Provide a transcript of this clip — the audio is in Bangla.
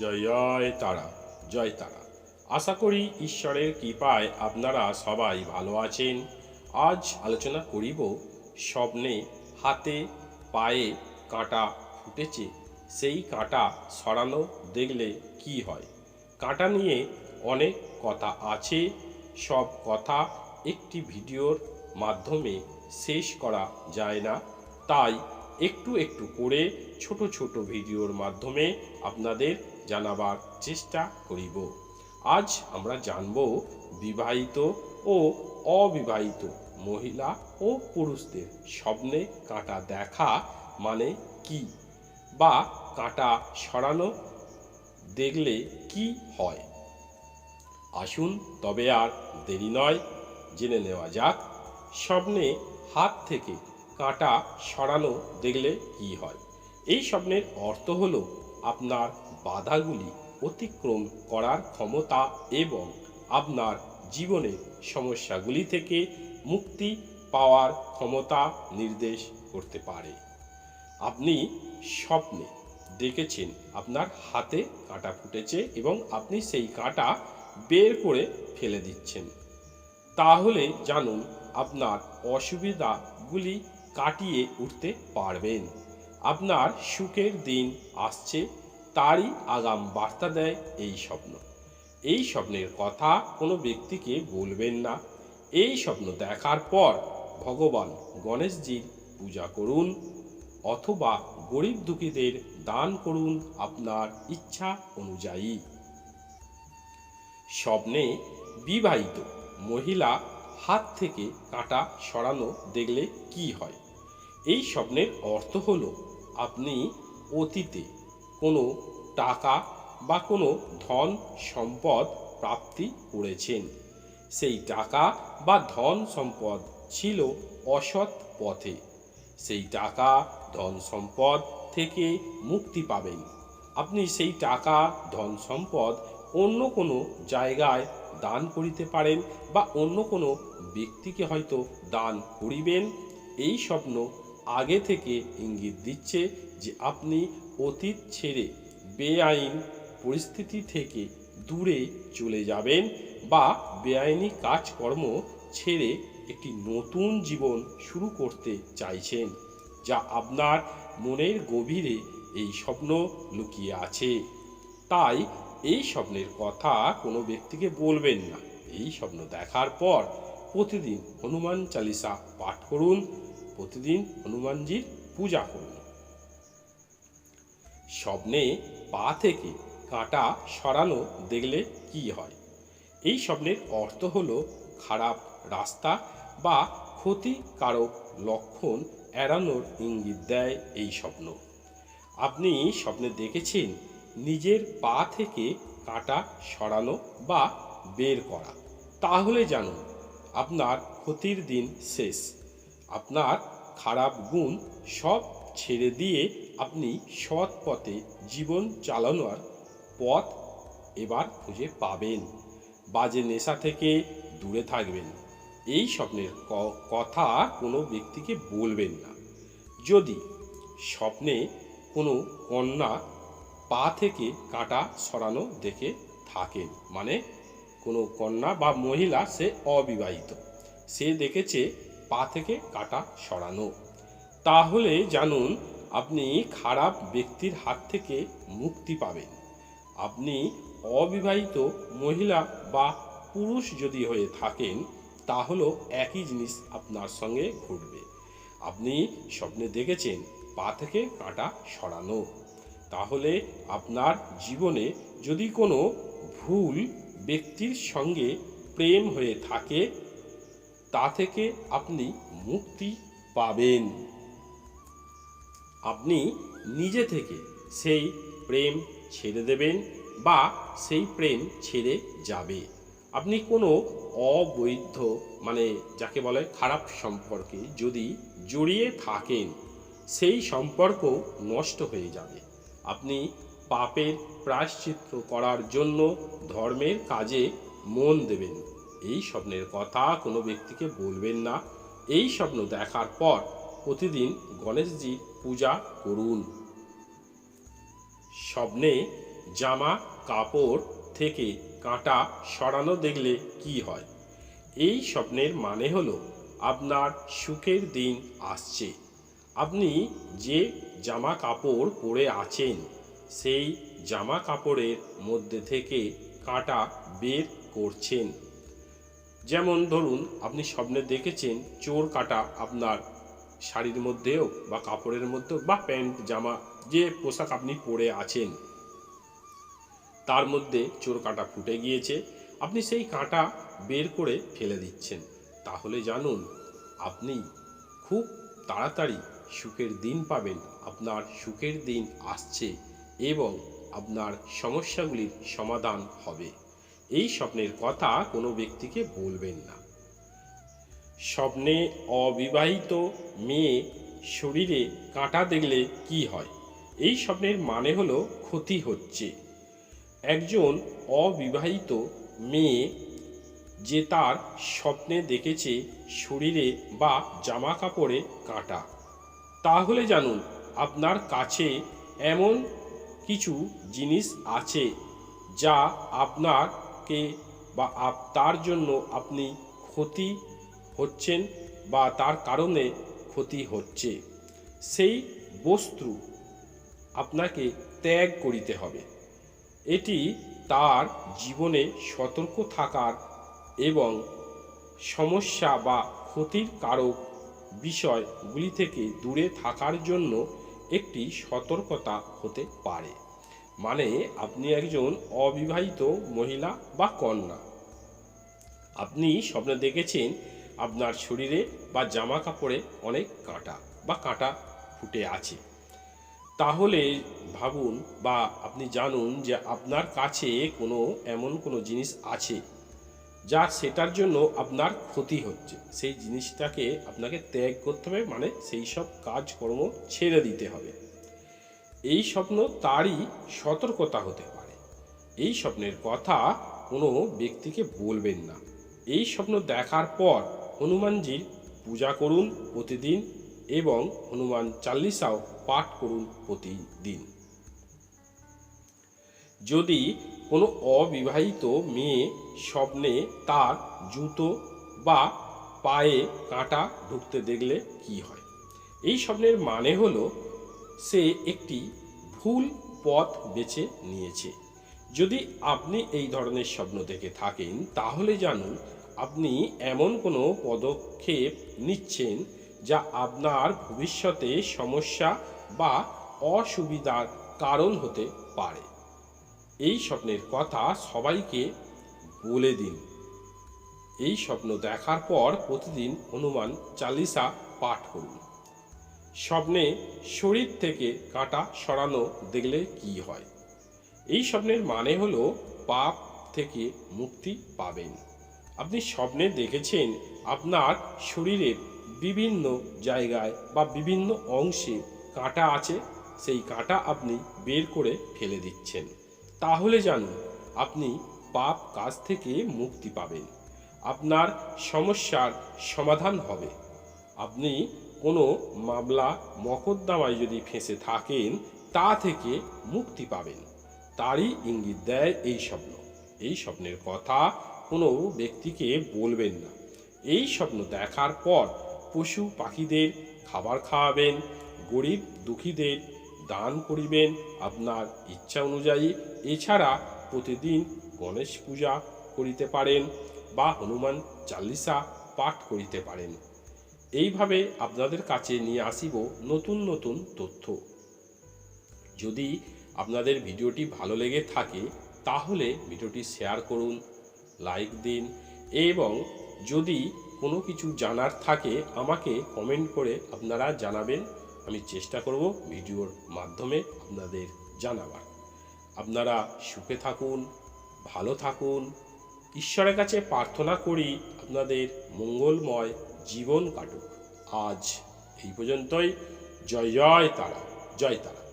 জয় জয় তারা জয় তারা। আশা করি ঈশ্বরের কৃপায় আপনারা সবাই ভালো আছেন। আজ আলোচনা করিব স্বপ্নে হাতে পায়ে কাঁটা ফুটেছে, সেই কাঁটা সরানো দেখলে কি হয়? কাঁটা নিয়ে অনেক কথা আছে, সব কথা একটি ভিডিওর মাধ্যমে শেষ করা যায় না। তাই একটু একটু করে ছোট ছোট ভিডিওর মাধ্যমে আপনাদের জানাবার চেষ্টা করিব। আজ আমরা জানব বিবাহিত ও অবিবাহিত মহিলা ও পুরুষদের স্বপ্নে কাঁটা দেখা মানে কি বা কাঁটা সরানো দেখলে কি হয়? আসুন তবে আর দেরি নয়, জেনে নেওয়া যাক স্বপ্নে হাত থেকে কাঁটা সরানো দেখলে কি হয়। এই স্বপ্নের অর্থ হল আপনার বাধাগুলি অতিক্রম করার ক্ষমতা এবং আপনার জীবনের সমস্যাগুলি থেকে মুক্তি পাওয়ার ক্ষমতা নির্দেশ করতে পারে। আপনি স্বপ্নে দেখেছেন আপনার হাতে কাঁটা ফুটেছে এবং আপনি সেই কাঁটা বের করে ফেলে দিচ্ছেন। তাহলে জানুন আপনার অসুবিধাগুলি কাটিয়ে উঠতে পারবেন। আপনার সুখের দিন আসছে তারই আগাম বার্তা দেয় এই স্বপ্ন। এই স্বপ্নের কথা কোনো ব্যক্তিকে বলবেন না। এই স্বপ্ন দেখার পর ভগবান গণেশজির পূজা করুন অথবা গরিব দুঃখীদের দান করুন আপনার ইচ্ছা অনুযায়ী। স্বপ্নে বিবাহিত মহিলা হাত থেকে কাঁটা সরানো দেখলে কি হয়? এই স্বপ্নের অর্থ হল আপনি অতীতে কোনো টাকা বা কোনো ধন সম্পদ প্রাপ্তি করেছেন। সেই টাকা বা ধন সম্পদ ছিল অসৎ পথে। সেই টাকা ধন সম্পদ থেকে মুক্তি পাবেন। আপনি সেই টাকা, ধন সম্পদ অন্য কোনো জায়গায় দান করিতে পারেন বা অন্য কোনো ব্যক্তিকে হয়তো দান করিবেন। এই স্বপ্ন আগে থেকে ইঙ্গিত দিচ্ছে যে আপনি অতীত ছেড়ে বেআইন পরিস্থিতি থেকে দূরে চলে যাবেন বা বেআইনি কাজকর্ম ছেড়ে একটি নতুন জীবন শুরু করতে চাইছেন, যা আপনার মনের গভীরে এই স্বপ্ন লুকিয়ে আছে। তাই এই স্বপ্নের কথা কোনো ব্যক্তিকে বলবেন না। এই স্বপ্ন দেখার পর প্রতিদিন হনুমান চালিসা পাঠ করুন, প্রতিদিন হনুমানজির পূজা করুন। স্বপ্নে পা থেকে কাঁটা সরানো দেখলে কি হয়? এই স্বপ্নের অর্থ হলো খারাপ রাস্তা বা ক্ষতিকারক লক্ষণ এড়ানোর ইঙ্গিত দেয় এই স্বপ্ন। আপনি স্বপ্নে দেখেছেন নিজের পা থেকে কাঁটা সরানো বা বের করা। তাহলে জানুন, আপনার ক্ষতির দিন শেষ। আপনার খারাপ গুণ সব ছেড়ে দিয়ে আপনি সৎ পথে জীবন চালানোর পথ এবার খুঁজে পাবেন। বাজে নেশা থেকে দূরে থাকবেন। এই স্বপ্নের কথা কোনো ব্যক্তিকে বলবেন না। যদি স্বপ্নে কোনো কন্যা পা থেকে কাটা সরানো দেখে থাকেন মানে কোনো কন্যা বা মহিলা সে অবিবাহিত, সে দেখেছে পা থেকে কাটা সরানো। তাহলে জানুন আপনি খারাপ ব্যক্তির হাত থেকে মুক্তি পাবেন। আপনি অবিবাহিত মহিলা বা পুরুষ যদি হয়ে থাকেন তাহলেও একই জিনিস আপনার সঙ্গে ঘটবে। আপনি স্বপ্নে দেখেছেন, পা থেকে কাঁটা সরানো। তাহলে আপনার জীবনে যদি কোনো ভুল ব্যক্তির সঙ্গে প্রেম হয়ে থাকে, তা থেকে আপনি মুক্তি পাবেন। আপনি নিজে থেকে সেই প্রেম ছেড়ে দেবেন বা সেই প্রেম ছেড়ে যাবে। আপনি কোনো অবৈধ মানে যাকে বলে খারাপ সম্পর্কে যদি জড়িয়ে থাকেন, সেই সম্পর্ক নষ্ট হয়ে যাবে। আপনি পাপের প্রায়শ্চিত্ত করার জন্য ধর্মের কাজে মন দেবেন। এই স্বপ্নের কথা কোনো ব্যক্তিকে বলবেন না। এই স্বপ্ন দেখার পর প্রতিদিন গণেশজির পূজা করুন। স্বপ্নে জামা, কাপড় থেকে কাঁটা সরানো দেখলে কি হয়? এই স্বপ্নের মানে হলো আপনার সুখের দিন আসছে। আপনি যে জামা কাপড় পরে আছেন, সেই জামা কাপড়ের মধ্যে থেকে কাঁটা বের করছেন। যেমন ধরুন, আপনি স্বপ্নে দেখেছেন চোর কাটা আপনার শাড়ির মধ্যেও বা কাপড়ের মধ্যেও বা প্যান্ট, জামা, যে পোশাক আপনি পরে আছেন, তার মধ্যে চোর কাঁটা ফুটে গিয়েছে। আপনি সেই কাঁটা বের করে ফেলে দিচ্ছেন। তাহলে জানুন, আপনি খুব তাড়াতাড়ি সুখের দিন পাবেন। আপনার সুখের দিন আসছে এবং আপনার সমস্যাগুলির সমাধান হবে। এই স্বপ্নের কথা কোনো ব্যক্তিকে বলবেন না। স্বপ্নে অবিবাহিত মেয়ে শরীরে কাঁটা দেখলে কি হয়? এই স্বপ্নের মানে হলো ক্ষতি হচ্ছে। একজন অবিবাহিত মেয়ে যে তার স্বপ্নে দেখেছে শরীরে বা জামা কাপড়ে কাঁটা। তাহলে জানুন, আপনার কাছে এমন কিছু জিনিস আছে যা আপনাকে বা তার জন্য আপনি ক্ষতি হচ্ছেন বা তার কারণে ক্ষতি হচ্ছে। সেই বস্তু আপনাকে ত্যাগ করিতে হবে। এটি তার জীবনে সতর্ক থাকার এবং সমস্যা বা ক্ষতির কারক বিষয়গুলি থেকে দূরে থাকার জন্য একটি সতর্কতা হতে পারে। মানে আপনি একজন অবিবাহিত মহিলা বা কন্যা। আপনি স্বপ্নে দেখেছেন আপনার শরীরে বা জামা কাপড়ে অনেক কাঁটা বা কাঁটা ফুটে আছে। তাহলে ভাবুন বা আপনি জানুন যে আপনার কাছে কোনো এমন কোনো জিনিস আছে যা সেটার জন্য আপনার ক্ষতি হচ্ছে। সেই জিনিসটাকে আপনাকে ত্যাগ করতে হবে মানে সেই সব কাজকর্ম ছেড়ে দিতে হবে। এই স্বপ্ন তারই সতর্কতা হতে পারে। এই স্বপ্নের কথা কোনো ব্যক্তিকে বলবেন না। এই স্বপ্ন দেখার পর হনুমানজির পূজা করুন প্রতিদিন এবং হনুমান চাল্লিশাও পাঠ করুন প্রতিদিন। যদি কোনো অবিবাহিত মেয়ে স্বপ্নে তার জুতো বা পায়ে কাঁটা ঢুকতে দেখলে কি হয়? এই স্বপ্নের মানে হলো সে একটি ভুল পথ বেছে নিয়েছে। যদি আপনি এই ধরনের স্বপ্ন দেখে থাকেন, তাহলে জানুন আপনি এমন কোনো পদক্ষেপ নিচ্ছেন যা আপনার ভবিষ্যতে সমস্যা বা অসুবিধার কারণ হতে পারে? এই স্বপ্নের কথা সবাইকে বলে দিন। এই স্বপ্ন দেখার পর প্রতিদিন হনুমান চালিসা পাঠ করুন। স্বপ্নে শরীর থেকে কাঁটা সরানো দেখলে কি হয়? এই স্বপ্নের মানে হলো পাপ থেকে মুক্তি পাবেন। আপনি স্বপ্নে দেখেছেন আপনার শরীরের বিভিন্ন জায়গায় বা বিভিন্ন অংশে কাঁটা আছে, সেই কাঁটা আপনি বের করে ফেলে দিচ্ছেন। তাহলে জানুন, আপনি পাপ কাজ থেকে মুক্তি পাবেন। আপনার সমস্যার সমাধান হবে। আপনি কোনো মামলা, মকদ্দমায় যদি ফেঁসে থাকেন, তা থেকে মুক্তি পাবেন। তারই ইঙ্গিত দেয় এই স্বপ্ন। এই স্বপ্নের কথা কোনো ব্যক্তিকে বলবেন না। এই স্বপ্ন দেখার পর পশু পাখিদের খাবার খাওয়াবেন, গরিব দুঃখীদের দান করিবেন আপনার ইচ্ছা অনুযায়ী। এছাড়া প্রতিদিন গণেশ পূজা করিতে পারেন বা হনুমান চাল্লিশা পাঠ করিতে পারেন। এইভাবে আপনাদের কাছে নিয়ে আসিব নতুন নতুন তথ্য। যদি আপনাদের ভিডিওটি ভালো লেগে থাকে, তাহলে ভিডিওটি শেয়ার করুন লাইক দিন এবং যদি কোনো কিছু জানার থাকে আমাকে কমেন্ট করে আপনারা জানাবেন। আমি চেষ্টা করব ভিডিওর মাধ্যমে আপনাদের জানাবার। আপনারা সুখে থাকুন, ভালো থাকুন, ঈশ্বরের কাছে প্রার্থনা করি আপনাদের মঙ্গলময় জীবন কাটুক। আজ এই পর্যন্তই। জয় জয় তারা জয় তারা।